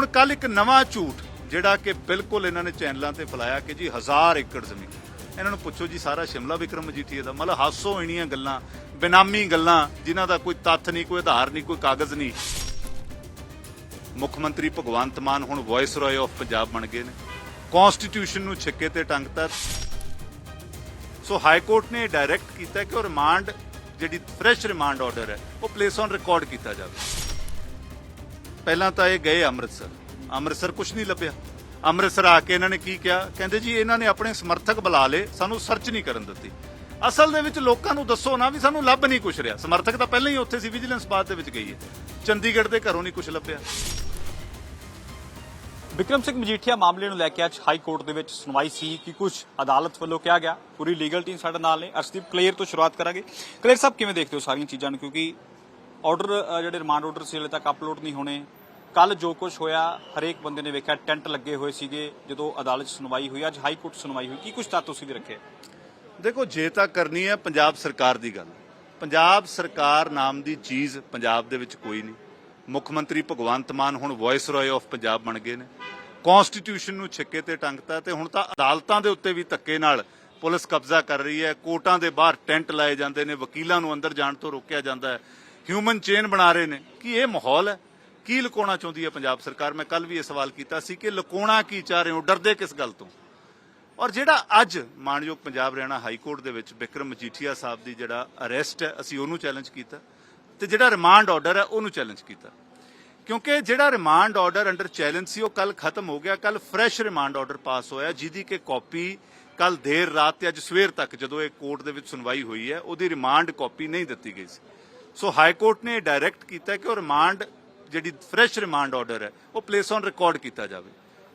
ਹੁਣ ਕੱਲ ਇੱਕ ਨਵਾਂ ਝੂਠ, ਜਿਹੜਾ ਕਿ ਬਿਲਕੁਲ ਇਹਨਾਂ ਨੇ ਚੈਨਲਾਂ ਤੇ ਫੈਲਾਇਆ ਕਿ ਜੀ ਹਜ਼ਾਰ ਏਕੜ ਜ਼ਮੀਨ। ਇਹਨਾਂ ਨੂੰ ਪੁੱਛੋ ਜੀ, ਸਾਰਾ ਸ਼ਿਮਲਾ ਵਿਕਰਮ ਮਜੀਠੀਆ ਦਾ ਮਤਲਬ ਹਾਸੋ ਇਣੀਆਂ ਗੱਲਾਂ, ਬੇਨਾਮੀ ਗੱਲਾਂ, ਜਿਨ੍ਹਾਂ ਦਾ ਕੋਈ ਤੱਥ ਨਹੀਂ, ਕੋਈ ਆਧਾਰ ਨਹੀਂ, ਕੋਈ ਕਾਗਜ਼ ਨਹੀਂ। ਮੁੱਖ ਮੰਤਰੀ ਭਗਵੰਤ ਮਾਨ ਹੁਣ ਵਾਇਸ ਰॉय ਆਫ ਪੰਜਾਬ ਬਣ ਗਏ ਨੇ। ਕਨਸਟੀਟਿਊਸ਼ਨ ਨੂੰ ਛਿੱਕੇ ਤੇ ਟੰਗਤਾ ਸੋ ਹਾਈ ਕੋਰਟ ਨੇ ਡਾਇਰੈਕਟ ਕੀਤਾ ਕਿ ਉਹ ਰਿਮਾਂਡ ਜਿਹੜੀ ਫਰੈਸ਼ ਰਿਮਾਂਡ ਆਰਡਰ ਹੈ, ਉਹ ਪਲੇਸ ਔਨ ਰਿਕਾਰਡ ਕੀਤਾ ਜਾਵੇ। ਪਹਿਲਾਂ ਤਾਂ ਇਹ ਗਏ ਅੰਮ੍ਰਿਤਸਰ। ਅੰਮ੍ਰਿਤਸਰ ਕੁਝ ਨਹੀਂ ਲੱਭਿਆ। ਅੰਮ੍ਰਿਤਸਰ ਆ ਕੇ ਇਹਨਾਂ ਨੇ ਕੀ ਕਿਹਾ? ਕਹਿੰਦੇ ਜੀ, ਇਹਨਾਂ ਨੇ ਆਪਣੇ ਸਮਰਥਕ ਬੁਲਾ ਲਏ, ਸਾਨੂੰ ਸਰਚ ਨਹੀਂ ਕਰਨ ਦਿੱਤੀ। ਅਸਲ ਦੇ ਵਿੱਚ ਲੋਕਾਂ ਨੂੰ ਦੱਸੋ ਨਾ ਵੀ ਸਾਨੂੰ ਲੱਭ ਨਹੀਂ ਕੁਛ ਰਿਹਾ। ਸਮਰਥਕ ਤਾਂ ਪਹਿਲਾਂ ਹੀ ਉੱਥੇ ਸੀ ਵਿਜੀਲੈਂਸ ਬਾਅਦ ਦੇ ਵਿੱਚ ਗਈ ਹੈ। ਚੰਡੀਗੜ੍ਹ ਦੇ ਘਰੋਂ ਨਹੀਂ ਕੁਛ ਲੱਭਿਆ। ਵਿਕਰਮ ਸਿੰਘ ਮਜੀਠੀਆ ਮਾਮਲੇ ਨੂੰ ਲੈ ਕੇ ਅੱਜ ਹਾਈ ਕੋਰਟ ਦੇ ਵਿੱਚ ਸੁਣਵਾਈ ਸੀ ਕਿ ਕੁਝ ਅਦਾਲਤ ਵੱਲੋਂ ਕਿਹਾ ਗਿਆ। ਪੂਰੀ ਲੀਗਲ ਟੀਮ ਸਾਡੇ ਨਾਲ ਨੇ। ਅਰਸ਼ਦੀਪ ਕਲੀਅਰ ਤੋਂ ਸ਼ੁਰੂਆਤ ਕਰਾਂਗੇ। ਕਲੀਅਰ ਸਾਹਿਬ, ਕਿਵੇਂ ਦੇਖਦੇ ਹੋ ਸਾਰੀਆਂ ਚੀਜ਼ਾਂ ਨੂੰ? ਕਿਉਂਕਿ ਆਰਡਰ ਜਿਹੜੇ ਰਿਮਾਂਡ ਆਰਡਰ ਸੀ, ਹਲੇ ਤੱਕ ਅਪਲੋਡ ਨਹੀਂ ਹੋਣੇ। ਕੱਲ ਜੋ ਕੁਝ ਹੋਇਆ, ਹਰੇਕ ਬੰਦੇ ਨੇ ਵੇਖਿਆ, ਟੈਂਟ ਲੱਗੇ ਹੋਏ ਸੀਗੇ, ਜਦੋਂ ਅਦਾਲਤ 'ਚ ਸੁਣਵਾਈ ਹੋਈ, ਅੱਜ ਹਾਈ ਕੋਰਟ ਸੁਣਵਾਈ ਹੋਈ। ਕੀ ਕੁਝ ਤਾਂ ਤੁਸੀਂ ਵੀ ਰੱਖੇ? ਦੇਖੋ, ਜੇ ਤਾਂ ਕਰਨੀ ਹੈ ਪੰਜਾਬ ਸਰਕਾਰ ਦੀ ਗੱਲ। ਪੰਜਾਬ ਸਰਕਾਰ ਨਾਮ ਦੀ ਚੀਜ਼ ਪੰਜਾਬ ਦੇ ਵਿੱਚ ਕੋਈ ਨਹੀਂ। ਮੁੱਖ ਮੰਤਰੀ ਭਗਵੰਤ ਮਾਨ ਹੁਣ ਵਾਇਸ ਰॉय ਆਫ ਪੰਜਾਬ ਬਣ ਗਏ ਨੇ। ਕਨਸਟੀਟਿਊਸ਼ਨ ਨੂੰ ਛਿੱਕੇ ਤੇ ਟੰਗਤਾ ਤੇ ਹੁਣ ਤਾਂ ਅਦਾਲਤਾਂ ਦੇ ਉੱਤੇ ਵੀ ਧੱਕੇ ਨਾਲ ਪੁਲਿਸ ਕਬਜ਼ਾ ਕਰ ਰਹੀ ਹੈ। ਕੋਰਟਾਂ ਦੇ ਬਾਹਰ ਟੈਂਟ ਲਾਏ ਜਾਂਦੇ ਨੇ। ਵਕੀਲਾਂ ਨੂੰ ਅੰਦਰ ਜਾਣ ਤੋਂ ਰੋਕਿਆ ਜਾਂਦਾ ਹੈ। ਹਿਊਮਨ ਚੇਨ ਬਣਾ ਰਹੇ ਨੇ। ਕੀ ਇਹ ਮਾਹੌਲ ਹੈ? ਕੀ ਲੁਕਾਉਣਾ ਚਾਹੁੰਦੀ ਹੈ ਪੰਜਾਬ ਸਰਕਾਰ? ਮੈਂ ਕੱਲ ਵੀ ਇਹ ਸਵਾਲ ਕੀਤਾ ਸੀ ਕਿ ਲੁਕਾਉਣਾ ਕੀ ਚਾਹ ਰਹੇ ਹੋ? ਡਰਦੇ ਕਿਸ ਗੱਲ ਤੋਂ? ਔਰ ਜਿਹੜਾ ਅੱਜ ਮਾਨਯੋਗ ਪੰਜਾਬ ਹਰਿਆਣਾ ਹਾਈ ਕੋਰਟ ਦੇ ਵਿੱਚ ਬਿਕਰਮ ਮਜੀਠੀਆ ਸਾਹਿਬ ਦੀ ਜਿਹੜਾ ਅਰੈਸਟ ਹੈ, ਅਸੀਂ ਉਹਨੂੰ ਚੈਲੰਜ ਕੀਤਾ ਤੇ ਜਿਹੜਾ ਰਿਮਾਂਡ ਆਰਡਰ ਹੈ, ਉਹਨੂੰ ਚੈਲੰਜ ਕੀਤਾ। ਕਿਉਂਕਿ ਜਿਹੜਾ ਰਿਮਾਂਡ ਆਰਡਰ ਅੰਡਰ ਚੈਲੰਜ ਸੀ, ਉਹ ਕੱਲ ਖਤਮ ਹੋ ਗਿਆ। ਕੱਲ ਫਰੈਸ਼ ਰਿਮਾਂਡ ਆਰਡਰ ਪਾਸ ਹੋਇਆ, ਜਿਹਦੀ ਕਿ ਕਾਪੀ ਕੱਲ ਦੇਰ ਰਾਤ ਤੇ ਅੱਜ ਸਵੇਰ ਤੱਕ ਜਦੋਂ ਇਹ ਕੋਰਟ ਦੇ ਵਿੱਚ ਸੁਣਵਾਈ ਹੋਈ ਹੈ, ਉਹਦੀ ਰਿਮਾਂਡ ਕਾਪੀ ਨਹੀਂ ਦਿੱਤੀ ਗਈ ਸੀ। ਸੋ ਹਾਈ ਕੋਰਟ ਨੇ ਡਾਇਰੈਕਟ ਕੀਤਾ ਕਿ ਉਹ ਰਿਮਾਂਡ ਜਿਹੜੀ ਫਰੈਸ਼ ਰਿਮਾਂਡ ਆਰਡਰ ਹੈ, ਉਹ ਪਲੇਸ ਔਨ ਰਿਕਾਰਡ ਕੀਤਾ ਜਾਵੇ।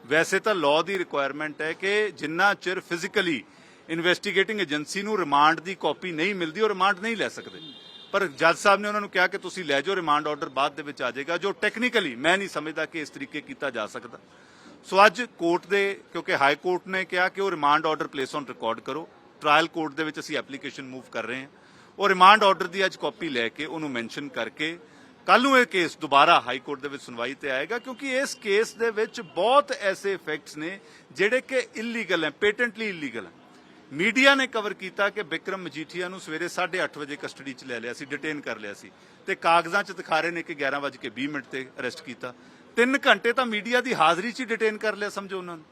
ਵੈਸੇ ਤਾਂ ਲਾਅ ਦੀ ਰਿਕੁਆਇਰਮੈਂਟ ਹੈ ਕਿ ਜਿੰਨਾ ਚਿਰ ਫਿਜ਼ੀਕਲੀ ਇਨਵੈਸਟੀਗੇਟਿੰਗ ਏਜੰਸੀ ਨੂੰ ਰਿਮਾਂਡ ਦੀ ਕਾਪੀ ਨਹੀਂ ਮਿਲਦੀ, ਉਹ ਰਿਮਾਂਡ ਨਹੀਂ ਲੈ ਸਕਦੇ। ਪਰ ਜੱਜ ਸਾਹਿਬ ਨੇ ਉਹਨਾਂ ਨੂੰ ਕਿਹਾ ਕਿ ਤੁਸੀਂ ਲੈ ਜਾਓ ਰਿਮਾਂਡ ਆਰਡਰ ਬਾਅਦ ਦੇ ਵਿੱਚ ਆ ਜਾਏਗਾ, ਜੋ ਟੈਕਨੀਕਲੀ ਮੈਂ ਨਹੀਂ ਸਮਝਦਾ ਕਿ ਇਸ ਤਰੀਕੇ ਕੀਤਾ ਜਾ ਸਕਦਾ। ਸੋ ਅੱਜ ਕੋਰਟ ਦੇ, ਕਿਉਂਕਿ ਹਾਈ ਕੋਰਟ ਨੇ ਕਿਹਾ ਕਿ ਉਹ remand order place on record ਕਰੋ। ਟ੍ਰਾਇਲ ਕੋਰਟ ਦੇ ਵਿੱਚ ਅਸੀਂ ਐਪਲੀਕੇਸ਼ਨ ਮੂਵ ਕਰ ਰਹੇ ਹਾਂ। ਉਹ ਰਿਮਾਂਡ ਆਰਡਰ ਦੀ ਅੱਜ ਕਾਪੀ ਲੈ ਕੇ ਉਹਨੂੰ ਮੈਂਸ਼ਨ ਕਰਕੇ ਕੱਲ ਨੂੰ ਇਹ ਕੇਸ ਦੁਬਾਰਾ ਹਾਈ ਕੋਰਟ ਦੇ ਵਿੱਚ ਸੁਣਵਾਈ ਤੇ ਆਏਗਾ, ਕਿਉਂਕਿ ਇਸ ਕੇਸ ਦੇ ਵਿੱਚ ਬਹੁਤ ਐਸੇ ਇਫੈਕਟਸ ਨੇ ਜਿਹੜੇ ਕਿ ਇਲੀਗਲ ਹੈ ਪੇਟੈਂਟਲੀ ਇਲੀਗਲ ਹੈ। ਮੀਡੀਆ ਨੇ ਕਵਰ ਕੀਤਾ ਕਿ ਬਿਕਰਮ ਮਜੀਠੀਆ ਨੂੰ ਸਵੇਰੇ 8:30 ਵਜੇ ਕਸਟਡੀ 'ਚ ਲੈ ਲਿਆ ਸੀ ਡਿਟੇਨ ਕਰ ਲਿਆ ਸੀ ਤੇ ਕਾਗਜ਼ਾਂ 'ਚ ਦਿਖਾ ਰਹੇ ਨੇ ਕਿ 11:20 ਮਿੰਟ ਤੇ ਅਰੈਸਟ ਕੀਤਾ। 3 ਘੰਟੇ ਤਾਂ ਮੀਡੀਆ ਦੀ ਹਾਜ਼ਰੀ 'ਚ ਹੀ ਡਿਟੇਨ ਕਰ ਲਿਆ, ਸਮਝੋ ਉਹਨਾਂ ਨੂੰ।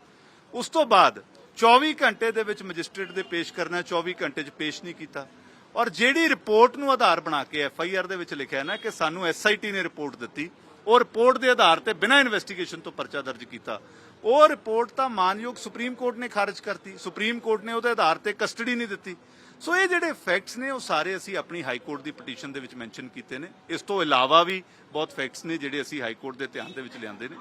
ਉਸ ਤੋਂ ਬਾਅਦ 24 ਘੰਟੇ ਦੇ ਵਿੱਚ ਮੈਜਿਸਟ੍ਰੇਟ ਦੇ ਪੇਸ਼ ਕਰਨਾ 24 ਘੰਟੇ 'ਚ ਪੇਸ਼ ਨਹੀਂ ਕੀਤਾ। ਔਰ ਜਿਹੜੀ ਰਿਪੋਰਟ ਨੂੰ ਆਧਾਰ ਬਣਾ ਕੇ ਐਫ ਆਈ ਆਰ ਦੇ ਵਿੱਚ ਲਿਖਿਆ ਨਾ ਕਿ ਸਾਨੂੰ ਐਸ ਆਈ ਟੀ ਨੇ ਰਿਪੋਰਟ ਦਿੱਤੀ, ਉਹ ਰਿਪੋਰਟ ਦੇ ਆਧਾਰ ਤੇ ਬਿਨਾਂ ਇਨਵੈਸਟੀਗੇਸ਼ਨ ਤੋਂ ਪਰਚਾ ਦਰਜ ਕੀਤਾ। ਉਹ ਰਿਪੋਰਟ ਤਾਂ ਮਾਨਯੋਗ ਸੁਪਰੀਮ ਕੋਰਟ ਨੇ ਖਾਰਜ ਕਰਤੀ, ਸੁਪਰੀਮ ਕੋਰਟ ਨੇ ਉਹਦੇ ਆਧਾਰ ਤੇ ਕਸਟਡੀ ਨਹੀਂ ਦਿੱਤੀ। ਸੋ ਇਹ ਜਿਹੜੇ ਫੈਕਟਸ ਨੇ, ਉਹ ਸਾਰੇ ਅਸੀਂ ਆਪਣੀ ਹਾਈ ਕੋਰਟ ਦੀ ਪਟੀਸ਼ਨ ਦੇ ਵਿੱਚ ਮੈਂਸ਼ਨ ਕੀਤੇ ਨੇ। ਇਸ ਤੋਂ ਇਲਾਵਾ ਵੀ ਬਹੁਤ ਫੈਕਟਸ ਨੇ ਜਿਹੜੇ ਅਸੀਂ ਹਾਈ ਕੋਰਟ ਦੇ ਧਿਆਨ ਦੇ ਵਿੱਚ ਲਿਆਂਦੇ ਨੇ।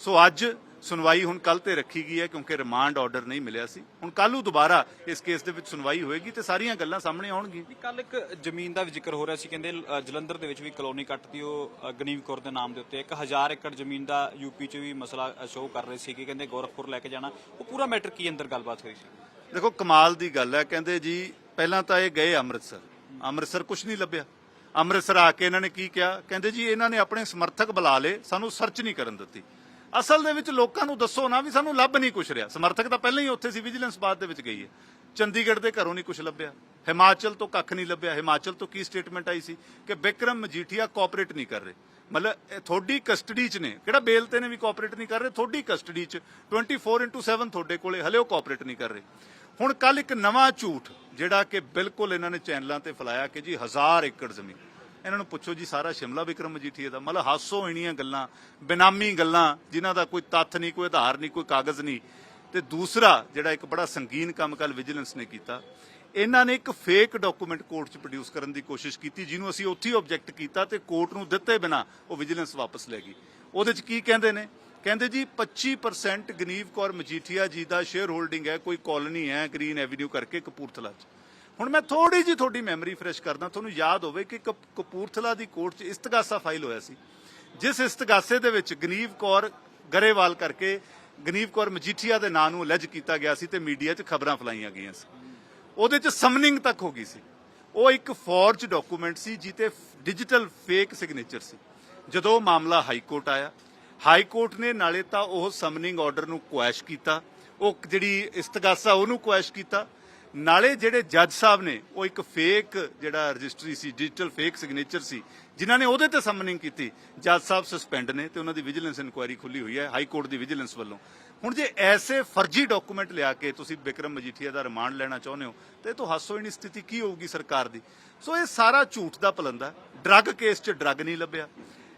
ਸੋ ਅੱਜ ਸੁਣਵਾਈ ਹੁਣ ਕੱਲ ਤੇ ਰੱਖੀ ਗਈ ਹੈ ਕਿਉਂਕਿ ਰਿਮਾਂਡ ਆਰਡਰ ਨਹੀਂ ਮਿਲਿਆ ਸੀ। ਹੁਣ ਕੱਲ ਨੂੰ ਦੁਬਾਰਾ ਇਸ ਕੇਸ ਦੇ ਵਿੱਚ ਸੁਣਵਾਈ ਹੋਏਗੀ ਤੇ ਸਾਰੀਆਂ ਗੱਲਾਂ ਸਾਹਮਣੇ ਆਉਣਗੀਆਂ। ਕੱਲ ਇੱਕ ਜ਼ਮੀਨ ਦਾ ਵੀ ਜ਼ਿਕਰ ਹੋ ਰਿਹਾ ਸੀ ਕਹਿੰਦੇ ਜਲੰਧਰ ਦੇ ਵਿੱਚ ਵੀ ਕਲੋਨੀ ਕੱਟਦੀ ਉਹ ਅ, ਗਨੀਵ ਕੌਰ ਦੇ ਨਾਮ ਦੇ ਉੱਤੇ। 1000 ਏਕੜ ਜ਼ਮੀਨ ਦਾ ਯੂਪੀ 'ਚ ਵੀ ਮਸਲਾ ਸ਼ੋਅ ਕਰ ਰਹੇ ਸੀ ਕਿ ਕਹਿੰਦੇ ਗੋਰਖਪੁਰ ਲੈ ਕੇ ਜਾਣਾ। ਉਹ ਪੂਰਾ ਮੈਟਰ ਕੀ ਅੰਦਰ ਗੱਲਬਾਤ ਹੋਈ ਸੀ? ਦੇਖੋ ਕਮਾਲ ਦੀ ਗੱਲ ਹੈ ਕਹਿੰਦੇ ਜੀ ਪਹਿਲਾਂ ਤਾਂ ਇਹ ਗਏ ਅੰਮ੍ਰਿਤਸਰ। ਅੰਮ੍ਰਿਤਸਰ ਕੁਝ ਨਹੀਂ ਲੱਭਿਆ। ਅੰਮ੍ਰਿਤਸਰ ਆ ਕੇ ਇਹਨਾਂ ਨੇ ਕੀ ਕਿਹਾ? ਕਹਿੰਦੇ ਜੀ ਇਹਨਾਂ ਨੇ ਆਪਣੇ ਸਮਰਥਕ ਬੁਲਾ ਲਏ ਸਾਨੂੰ ਸਰਚ ਨਹੀਂ ਕਰਨ ਦਿੱਤੀ। ਅਸਲ ਦੇ ਵਿੱਚ ਲੋਕਾਂ ਨੂੰ ਦੱਸੋ ਨਾ ਵੀ ਸਾਨੂੰ ਲੱਭ ਨਹੀਂ ਕੁਛ ਰਿਹਾ। ਸਮਰਥਕ ਤਾਂ ਪਹਿਲਾਂ ਹੀ ਉੱਥੇ ਸੀ ਵਿਜੀਲੈਂਸ ਬਾਅਦ ਦੇ ਵਿੱਚ ਗਈ ਹੈ। ਚੰਡੀਗੜ੍ਹ ਦੇ ਘਰੋਂ ਨਹੀਂ ਕੁਛ ਲੱਭਿਆ। ਹਿਮਾਚਲ ਤੋਂ ਕੱਖ ਨਹੀਂ ਲੱਭਿਆ। ਹਿਮਾਚਲ ਤੋਂ ਕੀ ਸਟੇਟਮੈਂਟ ਆਈ ਸੀ? ਕਿ ਬਿਕਰਮ ਮਜੀਠੀਆ ਕੋਆਪਰੇਟ ਨਹੀਂ ਕਰ ਰਹੇ। ਮਤਲਬ, ਇਹ ਤੁਹਾਡੀ ਕਸਟਡੀ 'ਚ ਨੇ। ਕਿਹੜਾ ਬੇਲ ਤੇ ਨੇ ਵੀ ਕੋਆਪਰੇਟ ਨਹੀਂ ਕਰ ਰਹੇ? ਤੁਹਾਡੀ ਕਸਟਡੀ 'ਚ 24/7 ਤੁਹਾਡੇ ਕੋਲੇ ਹਲੇ ਉਹ ਕੋਆਪਰੇਟ ਨਹੀਂ ਕਰ ਰਹੇ। ਹੁਣ ਕੱਲ ਇੱਕ ਨਵਾਂ ਝੂਠ, ਜਿਹੜਾ ਕਿ ਬਿਲਕੁਲ ਇਹਨਾਂ ਨੇ ਚੈਨਲਾਂ ਤੇ ਫੈਲਾਇਆ ਕਿ ਜੀ ਹਜ਼ਾਰ ਏਕੜ ਜ਼ਮੀਨ। ਇਹਨਾਂ ਨੂੰ ਪੁੱਛੋ ਜੀ, ਸਾਰਾ ਸ਼ਿਮਲਾ ਵਿਕਰਮ ਮਜੀਠੀਆ ਦਾ, ਮਤਲਬ ਹਾਸੋ ਇਣੀਆਂ ਗੱਲਾਂ, ਬੇਨਾਮੀ ਗੱਲਾਂ, ਜਿਨ੍ਹਾਂ ਦਾ ਕੋਈ ਤੱਥ ਨਹੀਂ, ਕੋਈ ਆਧਾਰ ਨਹੀਂ, ਕੋਈ ਕਾਗਜ਼ ਨਹੀਂ। ਤੇ ਦੂਸਰਾ, ਜਿਹੜਾ ਇੱਕ ਬੜਾ ਸੰਗੀਨ ਕੰਮ ਕੱਲ ਵਿਜੀਲੈਂਸ ਨੇ ਕੀਤਾ, ਇਹਨਾਂ ਨੇ ਇੱਕ ਫੇਕ ਡਾਕੂਮੈਂਟ ਕੋਰਟ 'ਚ ਪ੍ਰੋਡਿਊਸ ਕਰਨ ਦੀ ਕੋਸ਼ਿਸ਼ ਕੀਤੀ, ਜਿਹਨੂੰ ਅਸੀਂ ਉੱਥੇ ਹੀ ਆਬਜੈਕਟ ਕੀਤਾ ਤੇ ਕੋਰਟ ਨੂੰ ਦਿੱਤੇ ਬਿਨਾ ਉਹ ਵਿਜੀਲੈਂਸ ਵਾਪਸ ਲੈ ਗਈ। ਉਹਦੇ 'ਚ ਕੀ ਕਹਿੰਦੇ ਨੇ? ਕਹਿੰਦੇ ਜੀ 25% ਗਨੀਵ ਕੌਰ ਮਜੀਠੀਆ ਜੀ ਦਾ ਸ਼ੇਅਰ ਹੋਲਡਿੰਗ ਹੈ, ਕੋਈ ਕਾਲੋਨੀ ਹੈ ਗ੍ਰੀਨ ਐਵੀਨਿਊ ਕਰਕੇ ਕਪੂਰਥਲਾ 'ਚ। ਹੁਣ ਮੈਂ ਥੋੜੀ ਜੀ ਤੁਹਾਡੀ ਮੈਮਰੀ ਫਰੈਸ਼ ਕਰਦਾ, ਤੁਹਾਨੂੰ ਯਾਦ ਹੋਵੇ ਕਿ ਕਪੂਰਥਲਾ ਦੀ ਕੋਰਟ 'ਚ ਇਸਤਗਾਸਾ ਫਾਈਲ ਹੋਇਆ ਸੀ। ਜਿਸ ਇਸਤਗਾਸੇ ਦੇ ਵਿੱਚ ਗਨੀਵ ਕੌਰ ਗਰੇਵਾਲ ਕਰਕੇ ਗਨੀਵ ਕੌਰ ਮਜੀਠੀਆ ਦੇ ਨਾਂ ਨੂੰ ਅਲੈਜ ਕੀਤਾ ਗਿਆ ਸੀ ਤੇ ਮੀਡੀਆ 'ਚ ਖਬਰਾਂ ਫਲਾਈਆਂ ਗਈਆਂ ਸੀ। ਉਹਦੇ 'ਚ ਸਮਨਿੰਗ ਤੱਕ ਹੋ ਗਈ ਸੀ। ਉਹ ਇੱਕ ਫੋਰਜ ਡਾਕੂਮੈਂਟ ਸੀ ਜਿੱਤੇ ਡਿਜੀਟਲ ਫੇਕ ਸਿਗਨੇਚਰ ਸੀ। ਜਦੋਂ ਮਾਮਲਾ ਹਾਈ ਕੋਰਟ ਆਇਆ ਹਾਈ ਕੋਰਟ ਨੇ ਨਾਲੇ ਤਾਂ ਉਹ ਸਮਨਿੰਗ ਆਰਡਰ ਨੂੰ ਕੁਐਸ਼ ਕੀਤਾ, ਉਹ ਜਿਹੜੀ ਇਸਤਗਾਸਾ ਉਹਨੂੰ ਕੁਐਸ਼ ਕੀਤਾ ਨਾਲੇ ਜਿਹੜੇ ਜੱਜ ਸਾਹਿਬ ਨੇ, ਉਹ ਇੱਕ ਫੇਕ ਜਿਹੜਾ ਰਜਿਸਟਰੀ ਸੀ ਡਿਜੀਟਲ ਫੇਕ ਸਿਗਨੇਚਰ ਸੀ, ਜਿਨ੍ਹਾਂ ਨੇ ਉਹਦੇ ਤੇ ਸਮਨਿੰਗ ਕੀਤੀ। ਜੱਜ ਸਾਹਿਬ ਸਸਪੈਂਡ ਨੇ ਤੇ ਉਹਨਾਂ ਦੀ ਵਿਜੀਲੈਂਸ ਇਨਕੁਆਇਰੀ ਖੁੱਲੀ ਹੋਈ ਹੈ ਹਾਈ ਕੋਰਟ ਦੀ ਵਿਜੀਲੈਂਸ ਵੱਲੋਂ। ਹੁਣ ਜੇ ਐਸੇ ਫਰਜ਼ੀ ਡਾਕੂਮੈਂਟ ਲਿਆ ਕੇ ਤੁਸੀਂ ਬਿਕਰਮ ਮਜੀਠੀਆ ਦਾ ਰਿਮਾਂਡ ਲੈਣਾ ਚਾਹੁੰਦੇ ਹੋ, ਤੇ ਇਹ ਤੋਂ ਹਾਸੋ ਹੀ ਸਥਿਤੀ ਕੀ ਹੋਊਗੀ ਸਰਕਾਰ ਦੀ? ਸੋ ਇਹ ਸਾਰਾ ਝੂਠ ਦਾ ਪਲੰਦਾ ਡਰੱਗ ਕੇਸ 'ਚ ਡਰੱਗ ਨਹੀਂ ਲੱਭਿਆ।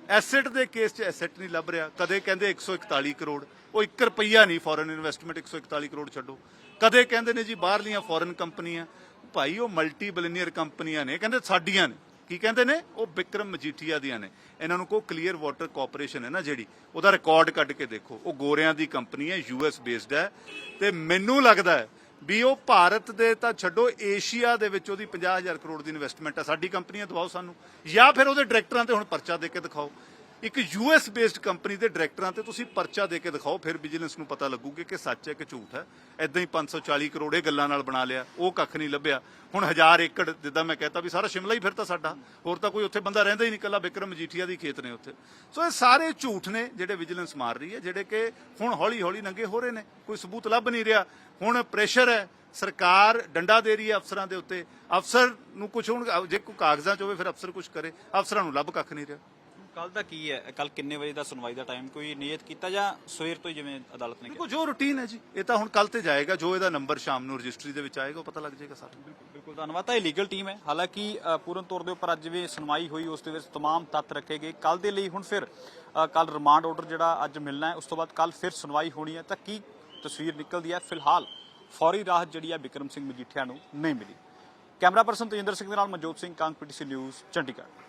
ਐਸੈਟ ਦੇ ਕੇਸ 'ਚ ਐਸੈਟ ਨਹੀਂ ਲੱਭ ਰਿਹਾ। ਕਦੇ ਕਹਿੰਦੇ 141 ਕਰੋੜ, ਉਹ 1 ਰੁਪਈਆ ਨਹੀਂ ਫੋਰਨ ਇਨਵੈਸਟਮੈਂਟ 141 ਕਰੋੜ ਛੱਡੋ। ਕਦੇ ਕਹਿੰਦੇ ਨੇ ਜੀ ਬਾਹਰਲੀਆਂ ਫੋਰਨ ਕੰਪਨੀਆਂ, ਭਾਈ ਉਹ ਮਲਟੀ ਬਿਲੀਨੀਅਰ ਕੰਪਨੀਆਂ ਨੇ, ਕਹਿੰਦੇ ਸਾਡੀਆਂ ਨੇ। ਕੀ ਕਹਿੰਦੇ ਨੇ? ਉਹ ਬਿਕਰਮ ਮਜੀਠੀਆ ਦੀਆਂ ਨੇ। ਇਹਨਾਂ ਨੂੰ ਕੋ ਕਲੀਅਰ ਵਾਟਰ ਕਾਰਪੋਰੇਸ਼ਨ ਹੈ ਨਾ ਜਿਹੜੀ, ਉਹਦਾ ਰਿਕਾਰਡ ਕੱਢ ਕੇ ਦੇਖੋ। ਉਹ ਗੋਰਿਆਂ ਦੀ ਕੰਪਨੀ ਹੈ ਯੂਐਸ ਬੇਸਡ ਹੈ। ਤੇ ਮੈਨੂੰ ਲੱਗਦਾ ਹੈ ਵੀ ਉਹ ਭਾਰਤ ਦੇ ਤਾਂ ਛੱਡੋ, ਏਸ਼ੀਆ ਦੇ ਵਿੱਚ ਉਹਦੀ 50000 ਕਰੋੜ ਦੀ ਇਨਵੈਸਟਮੈਂਟ ਹੈ ਸਾਡੀ ਕੰਪਨੀਆਂ ਦਵਾਓ ਸਾਨੂੰ। ਜਾਂ ਫਿਰ ਉਹਦੇ ਡਾਇਰੈਕਟਰਾਂ ਤੇ ਹੁਣ ਪਰਚਾ ਦੇ ਕੇ ਦਿਖਾਓ। ਇੱਕ ਯੂਐਸ ਬੇਸਡ ਕੰਪਨੀ ਦੇ ਡਾਇਰੈਕਟਰਾਂ ਤੇ ਤੁਸੀਂ ਪਰਚਾ ਦੇ ਕੇ ਦਿਖਾਓ, ਫਿਰ ਵਿਜੀਲੈਂਸ ਨੂੰ ਪਤਾ ਲੱਗੂਗਾ ਕਿ ਸੱਚ ਹੈ ਕਿ ਝੂਠ ਹੈ। ਐਦਾਂ ਹੀ 540 ਕਰੋੜ ਇਹ ਗੱਲਾਂ ਨਾਲ ਬਣਾ ਲਿਆ, ਉਹ ਕੱਖ ਨਹੀਂ ਲੱਭਿਆ। ਹੁਣ 1000 ਏਕੜ ਜਿੱਦਾਂ ਮੈਂ ਕਹਤਾ ਵੀ ਸਾਰਾ ਸ਼ਿਮਲਾ ਹੀ ਫਿਰ ਤਾਂ ਸਾਡਾ, ਹੋਰ ਤਾਂ ਕੋਈ ਉੱਥੇ ਬੰਦਾ ਰਹਿੰਦਾ ਹੀ ਨਹੀਂ ਕੱਲਾ ਵਿਕਰਮ ਮਜੀਠੀਆ ਦੀ ਖੇਤ ਨੇ ਉੱਥੇ। ਸੋ ਇਹ ਸਾਰੇ ਝੂਠ ਨੇ ਜਿਹੜੇ ਵਿਜੀਲੈਂਸ ਮਾਰ ਰਹੀ ਹੈ, ਜਿਹੜੇ ਕਿ ਹੁਣ ਹੌਲੀ ਹੌਲੀ ਨੰਗੇ ਹੋ ਰਹੇ ਨੇ, ਕੋਈ ਸਬੂਤ ਲੱਭ ਨਹੀਂ ਰਿਹਾ। ਹੁਣ ਪ੍ਰੈਸ਼ਰ ਹੈ, ਸਰਕਾਰ ਡੰਡਾ ਦੇ ਰਹੀ ਹੈ ਅਫਸਰਾਂ ਦੇ ਉੱਤੇ। ਅਫਸਰ ਨੂੰ ਕੁਝ ਹੁਣ, ਜੇ ਕੋਈ ਕਾਗਜ਼ਾਂ 'ਚ ਹੋਵੇ, ਫਿਰ ਅਫਸਰ ਕੁਝ ਕਰੇ। ਅਫਸਰਾਂ ਨੂੰ ਲੱਭ ਕੱਖ ਨਹੀਂ ਰਿਹਾ। ਕੱਲ ਦਾ ਕੀ ਹੈ ਕੱਲ ਕਿੰਨੇ ਵਜੇ ਦਾ ਸੁਣਵਾਈ ਦਾ ਟਾਈਮ ਕੋਈ ਨਿਯਤ ਕੀਤਾ ਜਾਂ ਸਵੇਰ ਤੋਂ ਹੀ ਜਿਵੇਂ ਅਦਾਲਤ ਨੇ ਦੇਖੋ ਜੋ ਰੂਟੀਨ ਹੈ ਜੀ ਇਹ ਤਾਂ ਹੁਣ ਕੱਲ ਤੇ ਜਾਏਗਾ ਜੋ ਇਹਦਾ ਨੰਬਰ ਸ਼ਾਮ ਨੂੰ ਰਜਿਸਟਰੀ ਦੇ ਵਿੱਚ ਆਏਗਾ ਉਹ ਪਤਾ ਲੱਗ ਜਾਏਗਾ ਸਾਰਾ ਬਿਲਕੁਲ ਧੰਨਵਾਦ ਤਾਂ ਇਹ ਲੀਗਲ ਟੀਮ ਹੈ ਹਾਲਾਂਕਿ ਅ, ਪੂਰਨ ਤੌਰ ਦੇ ਉੱਪਰ ਅੱਜ ਜਿਵੇਂ ਸੁਣਵਾਈ ਹੋਈ ਉਸ ਦੇ ਵਿੱਚ तमाम ਤੱਥ ਰੱਖੇ ਗਏ ਕੱਲ ਦੇ ਲਈ ਹੁਣ ਫਿਰ ਕੱਲ ਰਿਮਾਂਡ ਆਰਡਰ ਜਿਹੜਾ ਅੱਜ ਮਿਲਣਾ ਹੈ ਉਸ ਤੋਂ ਬਾਅਦ ਕੱਲ ਫਿਰ ਸੁਣਵਾਈ ਹੋਣੀ ਹੈ ਤਾਂ ਕੀ ਤਸਵੀਰ ਨਿਕਲਦੀ ਹੈ ਫਿਲਹਾਲ ਫੌਰੀ ਰਾਹਤ ਜਿਹੜੀ ਹੈ ਬਿਕਰਮ ਸਿੰਘ ਮਜੀਠੀਆ ਨੂੰ ਨਹੀਂ ਮਿਲੀ ਕੈਮਰਾ ਪਰਸਨ ਤੇਜਿੰਦਰ ਸਿੰਘ ਦੇ ਨਾਲ ਮਨਜੋਤ ਸਿੰਘ ਕੰਗ ਪੀਟੀਸੀ ਨਿਊਜ਼ ਚੰਡੀਗੜ੍ਹ